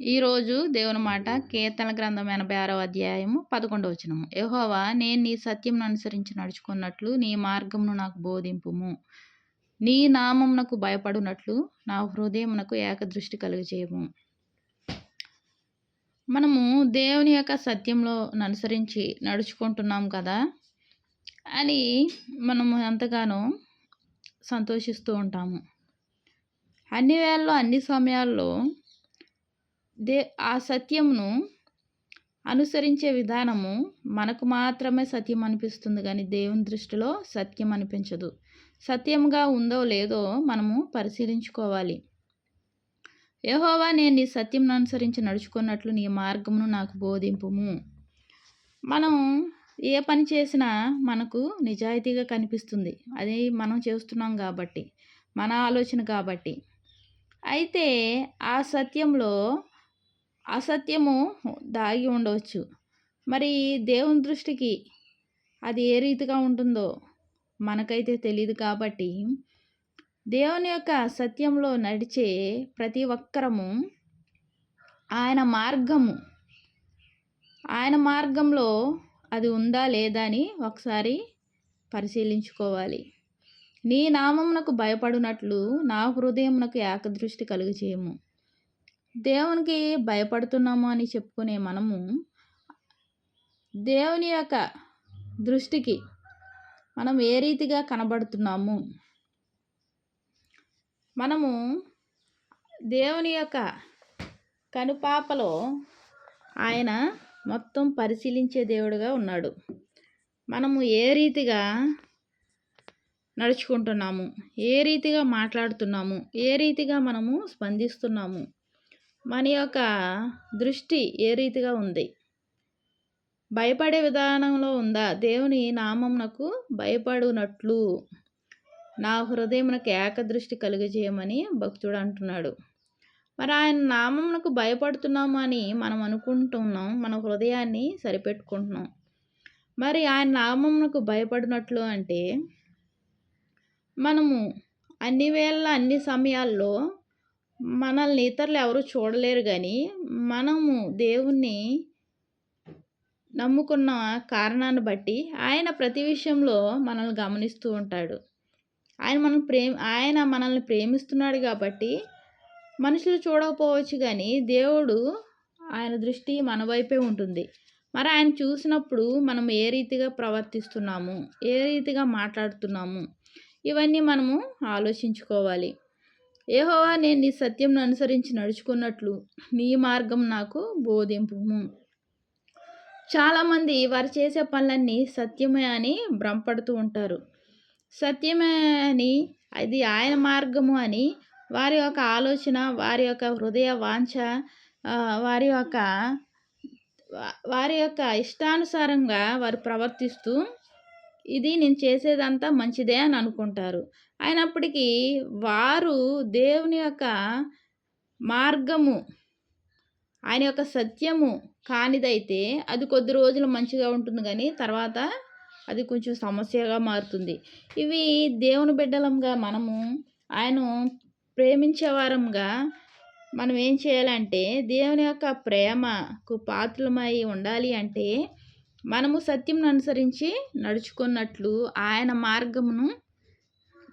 ఈరోజు దేవుని మాట కీర్తన గ్రంథం ఎనభై ఆరో అధ్యాయము పదకొండవ వచనము. యహోవా నేను నీ సత్యంను అనుసరించి నడుచుకున్నట్లు నీ మార్గమును నాకు బోధింపుము. నీ నామమునకు భయపడునట్లు నా హృదయమునకు ఏకదృష్టి కలుగజేయము. మనము దేవుని యొక్క సత్యంలో అనుసరించి నడుచుకుంటున్నాం కదా అని మనము ఎంతగానో సంతోషిస్తూ ఉంటాము. అన్ని వేళల్లో అన్ని సమయాల్లో దే ఆ సత్యమును అనుసరించే విధానము మనకు మాత్రమే సత్యం అనిపిస్తుంది కానీ దేవుని దృష్టిలో సత్యం అనిపించదు. సత్యంగా ఉందో లేదో మనము పరిశీలించుకోవాలి. యహోవా నేను నీ సత్యం అనుసరించి నడుచుకున్నట్లు నీ మార్గమును నాకు బోధింపుము. మనం ఏ పని చేసినా మనకు నిజాయితీగా కనిపిస్తుంది. అది మనం చేస్తున్నాం కాబట్టి మన ఆలోచన కాబట్టి. అయితే ఆ సత్యంలో అసత్యము దాగి ఉండవచ్చు. మరి దేవుని దృష్టికి అది ఏ రీతిగా ఉంటుందో మనకైతే తెలియదు కాబట్టి దేవుని యొక్క సత్యంలో నడిచే ప్రతి ఒక్కరము ఆయన మార్గము ఆయన మార్గంలో అది ఉందా లేదా అని ఒకసారి పరిశీలించుకోవాలి. నీ నామమునకు భయపడినట్లు నా హృదయమునకు ఏకదృష్టి కలుగు చేయము దేవునికి భయపడుతున్నాము అని చెప్పుకునే మనము దేవుని యొక్క దృష్టికి మనం ఏ రీతిగా కనబడుతున్నాము? మనము దేవుని యొక్క కనుపాపలో ఆయన మొత్తం పరిశీలించే దేవుడుగా ఉన్నాడు. మనము ఏ రీతిగా నడుచుకుంటున్నాము? ఏ రీతిగా మాట్లాడుతున్నాము? ఏ రీతిగా మనము స్పందిస్తున్నాము? మన యొక్క దృష్టి ఏ రీతిగా ఉంది? భయపడే విధానంలో ఉందా? దేవుని నామంనకు భయపడునట్లు నా హృదయమునకు ఏకదృష్టి కలుగజేయమని భక్తుడు అంటున్నాడు. మరి ఆయన నామంనకు భయపడుతున్నాము అని మనం అనుకుంటున్నాం మన హృదయాన్ని సరిపెట్టుకుంటున్నాం. మరి ఆయన నామంనకు భయపడినట్లు అంటే మనము అన్ని వేళ అన్ని సమయాల్లో మనల్ని ఇతరులు ఎవరు చూడలేరు కానీ మనము దేవుణ్ణి నమ్ముకున్న కారణాన్ని బట్టి ఆయన ప్రతి విషయంలో మనల్ని గమనిస్తూ ఉంటాడు. ఆయన మనం ప్రేమ ఆయన మనల్ని ప్రేమిస్తున్నాడు కాబట్టి మనుషులు చూడకపోవచ్చు కానీ దేవుడు ఆయన దృష్టి మన వైపే ఉంటుంది. మరి ఆయన చూసినప్పుడు మనం ఏ రీతిగా ప్రవర్తిస్తున్నాము ఏ రీతిగా మాట్లాడుతున్నాము ఇవన్నీ మనము ఆలోచించుకోవాలి. ఏహోవా నేను నీ సత్యంను అనుసరించి నడుచుకున్నట్లు నీ మార్గం నాకు బోధింపు. చాలామంది వారు చేసే పనులన్నీ సత్యమే అని భ్రమపడుతూ ఉంటారు. సత్యమే అని అది ఆయన మార్గము అని వారి యొక్క ఆలోచన వారి యొక్క హృదయ వాంఛ వారి యొక్క వారి యొక్క ఇష్టానుసారంగా వారు ప్రవర్తిస్తూ ఇది నేను చేసేదంతా మంచిదే అని అనుకుంటారు. అయినప్పటికీ వారు దేవుని యొక్క మార్గము ఆయన యొక్క సత్యము కానిదైతే అది కొద్ది రోజులు మంచిగా ఉంటుంది కానీ తర్వాత అది కొంచెం సమస్యగా మారుతుంది. ఇవి దేవుని బిడ్డలంగా మనము ఆయన ప్రేమించేవారంగా మనం ఏం చేయాలంటే దేవుని యొక్క ప్రేమకు పాత్రలమై ఉండాలి అంటే మనము సత్యంను అనుసరించి నడుచుకున్నట్లు ఆయన మార్గమును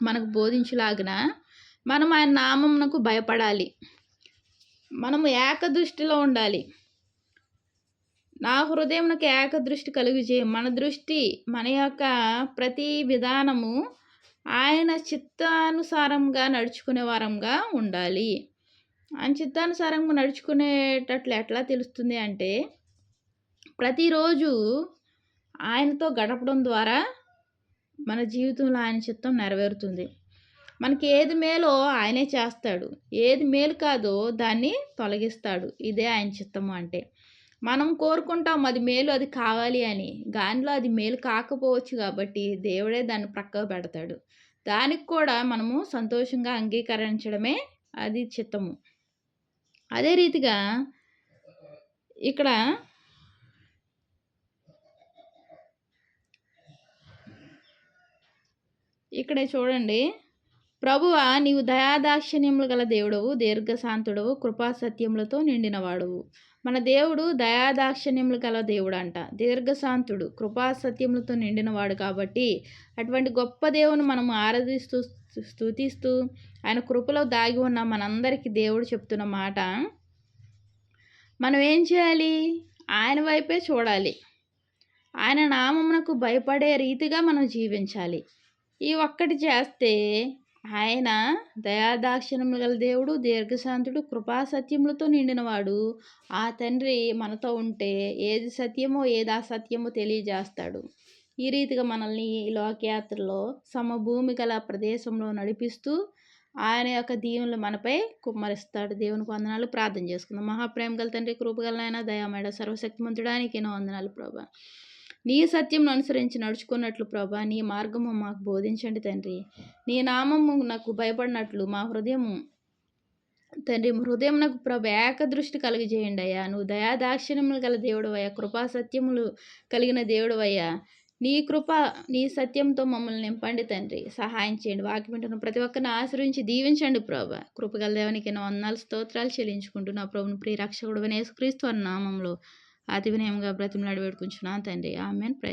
మనకు బోధించలాగిన మనం ఆయన నామమునకు భయపడాలి. మనము ఏకదృష్టిలో ఉండాలి. నా హృదయంకి ఏకదృష్టి కలుగు చేయ మన దృష్టి మన యొక్క ప్రతి విధానము ఆయన చిత్తానుసారంగా నడుచుకునే వారంగా ఉండాలి. ఆయన చిత్తానుసారంగా నడుచుకునేటట్లు ఎట్లా తెలుస్తుంది అంటే ప్రతిరోజు ఆయనతో గడపడం ద్వారా మన జీవితంలో ఆయన చిత్తం నెరవేరుతుంది. మనకి ఏది మేలో ఆయనే చేస్తాడు. ఏది మేలు కాదో దాన్ని తొలగిస్తాడు. ఇదే ఆయన చిత్తము అంటే. మనం కోరుకుంటాం అది మేలు అది కావాలి అని. దానిలో అది మేలు కాకపోవచ్చు కాబట్టి దేవుడే దాన్ని ప్రక్క పెడతాడు. దానికి కూడా మనము సంతోషంగా అంగీకరించడమే అది చిత్తము. అదే రీతిగా ఇక్కడ ఇక్కడ చూడండి. ప్రభువా నీవు దయాదాక్షిణ్యములు గల దేవుడవు దీర్ఘశాంతుడవు కృపాసత్యములతో నిండినవాడవు. మన దేవుడు దయాదాక్షిణ్యములు గల దేవుడు అంట దీర్ఘశాంతుడు కృపాసత్యములతో నిండినవాడు కాబట్టి అటువంటి గొప్ప దేవుని మనం ఆరాధిస్తూ స్థుతిస్తూ ఆయన కృపలో దాగి ఉన్న మనందరికీ దేవుడు చెప్తున్న మాట. మనం ఏం చేయాలి? ఆయన వైపే చూడాలి. ఆయన నామమునకు భయపడే రీతిగా మనం జీవించాలి. ఈ ఒక్కటి చేస్తే ఆయన దయాదాక్షిణ్యములు గల దేవుడు దీర్ఘశాంతుడు కృపాసత్యములతో నిండినవాడు. ఆ తండ్రి మనతో ఉంటే ఏది సత్యమో ఏది అసత్యమో తెలియజేస్తాడు. ఈ రీతిగా మనల్ని ఈ లోకయాత్రలో సమభూమి గల ప్రదేశంలో నడిపిస్తూ ఆయన యొక్క దీవులు మనపై కుమ్మరిస్తాడు. దేవునికి వందనాలు. ప్రార్థన చేసుకుందాం. మహాప్రేమ గల తండ్రి కృపగలనైనా దయామేడ సర్వశక్తిమంతుడానికి ఎన్నో వందనాలు ప్రభా. నీ సత్యంను అనుసరించి నడుచుకున్నట్లు ప్రభా నీ మార్గము మాకు బోధించండి తండ్రి. నీ నామము నాకు భయపడినట్లు మా హృదయము తండ్రి హృదయం నాకు ప్రభ ఏకదృష్టి కలిగజేయండి అయ్యా. నువ్వు దయాదాక్షిణ్యములు గల దేవుడు అయ్యా. కృపా సత్యములు కలిగిన దేవుడు అయ్యా. నీ కృప నీ సత్యంతో మమ్మల్ని నింపండి తండ్రి. సహాయం చేయండి. వాక్యం ప్రతి ఒక్కరిని ఆశ్రయించి దీవించండి ప్రభా. కృపగల దేవునికి ఎన్నో వందనాలు స్తోత్రాలు చెల్లించుకుంటున్నా. ప్రభుని ప్రియ రక్షకుడు యేసుక్రీస్తు అన్న నామంలో అతి వినయంగా బ్రతిమలాడి వేడుకుంటున్నాను తండ్రి. ఆమెన్. ప్రైజ్